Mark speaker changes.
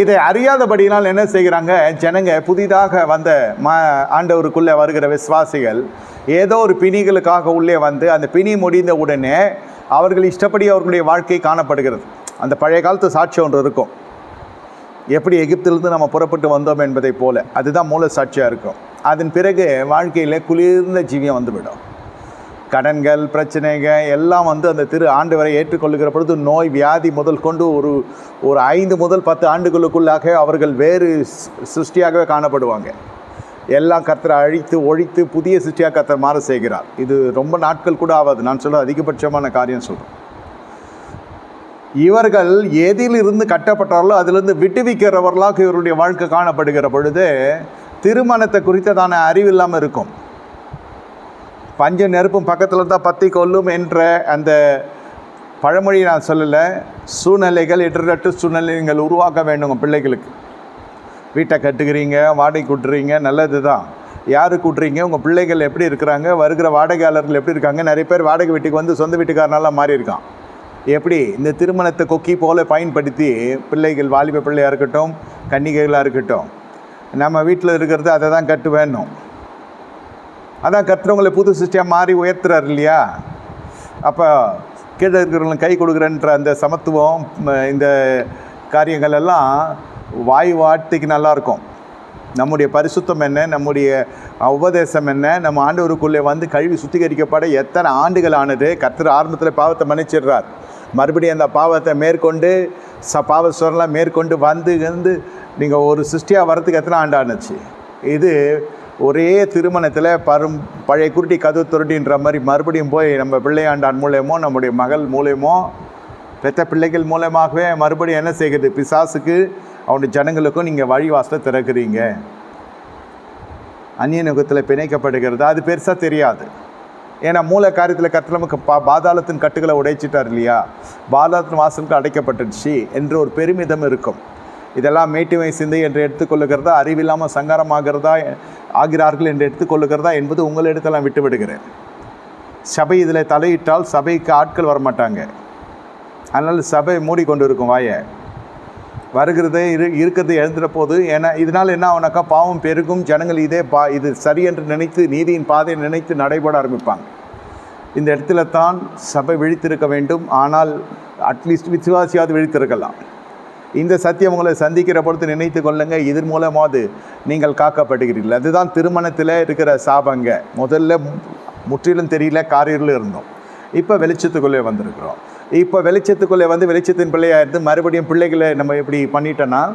Speaker 1: இதை அறியாதபடியினால் என்ன செய்கிறாங்க? ஜனங்க புதிதாக வந்த ம ஆண்டவருக்குள்ளே வருகிற விசுவாசிகள் ஏதோ ஒரு பிணிகளுக்காக உள்ளே வந்து அந்த பிணி முடிந்த உடனே அவர்கள் இஷ்டப்படி அவர்களுடைய வாழ்க்கை காணப்படுகிறது. அந்த பழைய காலத்து சாட்சி ஒன்று இருக்கும். எப்படி எகிப்திலிருந்து நம்ம புறப்பட்டு வந்தோம் என்பதை போல அதுதான் மூல சாட்சியாக இருக்கும். அதன் பிறகு வாழ்க்கையில் குளிர்ந்த ஜீவியம் வந்துவிடும். கடன்கள் பிரச்சனைகள் எல்லாம் வந்து அந்த திரு ஆண்டு வரை ஏற்றுக்கொள்ளுகிற பொழுது நோய் வியாதி முதல் கொண்டு ஒரு ஒரு ஐந்து முதல் பத்து ஆண்டுகளுக்குள்ளாக அவர்கள் வேறு சிருஷ்டியாகவே காணப்படுவாங்க. எல்லாம் கர்த்தரை அழித்து ஒழித்து புதிய சிருஷ்டியாக கர்த்தர் மாற செய்கிறார். இது ரொம்ப நாட்கள் கூட ஆகாது. நான் சொல்ல அதிகபட்சமான காரியம் சொல்கிறேன் இவர்கள் எதிலிருந்து கட்டப்பட்டார்களோ அதிலிருந்து விட்டுவிக்கிறவர்களாக இவருடைய வாழ்க்கை காணப்படுகிற பொழுது திருமணத்தை குறித்ததான அறிவு இல்லாமல் இருக்கும். பஞ்ச நெருப்பும் பக்கத்தில் தான் பற்றி கொல்லும் என்ற அந்த பழமொழி நான் சொல்லலை. சூழ்நிலைகள் எட்டு சூழ்நிலைகள் உருவாக்க வேண்டும் உங்கள் பிள்ளைகளுக்கு. வீட்டை கட்டுக்கிறீங்க வாடகை கூட்டுறீங்க நல்லது தான் யார் கூட்டுறீங்க? உங்கள் பிள்ளைகள் எப்படி இருக்கிறாங்க? வருகிற வாடகையாளர்கள் எப்படி இருக்காங்க? நிறைய பேர் வாடகை வீட்டுக்கு வந்து சொந்த வீட்டுக்காரனாலாம் மாறி இருக்கான். எப்படி? இந்த திருமணத்தை கொக்கி போல பயன்படுத்தி பிள்ளைகள் வாலிப பிள்ளையாக இருக்கட்டும் கன்னிகைகளாக இருக்கட்டும் நம்ம வீட்டில் இருக்கிறது அதை தான் கட்டு வேணும் அதான் கத்துறவங்களை புது சிஸ்டியாக மாறி உயர்த்துறாரு இல்லையா? அப்போ கீழே இருக்கிறவங்களுக்கு கை கொடுக்குறன்ற அந்த சமத்துவம் இந்த காரியங்கள் எல்லாம் வாய் வார்த்தைக்கு நல்லா இருக்கும். நம்முடைய பரிசுத்தம் என்ன? நம்முடைய உபதேசம் என்ன? நம்ம ஆண்டவருக்குள்ளே வந்து கழுவி சுத்திகரிக்கப்பட எத்தனை ஆண்டுகள் ஆனது கர்த்தர் ஆரம்பத்தில் பாவத்தை மன்னிச்சிடுறார். மறுபடியும் அந்த பாவத்தை மேற்கொண்டு ச பாவ பாவஸ்வரெலாம் மேற்கொண்டு வந்து வந்து நீங்கள் ஒரு சிருஷ்டியாக வரதுக்கு எத்தனை ஆண்டு ஆனுச்சு? இது ஒரே திருமணத்தில் பரும் பழைய குருட்டி கதவு துருட்டின்ற மாதிரி மறுபடியும் போய் நம்ம பிள்ளையாண்டான் மூலயமோ நம்முடைய மகள் மூலயமோ பெத்த பிள்ளைகள் மூலமாகவே மறுபடியும் என்ன செய்கிறது? பிசாசுக்கு அவனுடைய ஜனங்களுக்கும் நீங்கள் வழிவாசலை திறக்கிறீங்க. அந்நிய நுகத்தில் பிணைக்கப்படுகிறது. அது பெருசாக தெரியாது. ஏன்னா மூல காரியத்தில் கற்று நமக்கு பா பாதாளத்தின் கட்டுகளை உடைச்சிட்டார் இல்லையா? பாதாளத்தின் வாசலுக்கு அடைக்கப்பட்டுடுச்சு என்ற ஒரு பெருமிதம் இருக்கும். இதெல்லாம் மேட்டுமை சிந்தை என்று எடுத்துக்கொள்ளுகிறதா? அறிவில்லாமல் சங்காரமாகிறதா? ஆகிறார்கள் என்று எடுத்துக்கொள்ளுகிறதா? என்பது உங்களிடத்தில் நான் விட்டு விடுகிறேன் சபை இதில் தலையிட்டால் சபைக்கு ஆட்கள் வரமாட்டாங்க. அதனால் சபை மூடிக்கொண்டு இருக்கும் வாயை. வருகிறது இரு இருக்கிறது எழுந்துற போது ஏன்னா இதனால் என்ன ஆகுனாக்கா பாவம் பெருகும். ஜனங்கள் இதே பா இது சரி என்று நினைத்து நீதியின் பாதையை நினைத்து நடைபெற ஆரம்பிப்பாங்க. இந்த இடத்துல தான் சபை விழித்திருக்க வேண்டும். ஆனால் அட்லீஸ்ட் விசுவாசியாவது விழித்திருக்கலாம். இந்த சத்தியம் உங்களை சந்திக்கிற பொழுது நினைத்து கொள்ளுங்க. இதன் மூலமாவது நீங்கள் காக்கப்படுகிறீர்கள் அதுதான் திருமணத்தில் இருக்கிற சாபங்க. முதல்ல மு- முற்றிலும் தெரியல காரியில் இருந்தோம். இப்போ வெளிச்சத்துக்குள்ளே வந்திருக்கிறோம். இப்போ வெளிச்சத்துக்குள்ளே வந்து வெளிச்சத்தின் பிள்ளையாக இருந்து மறுபடியும் பிள்ளைகளை நம்ம இப்படி பண்ணிட்டோன்னா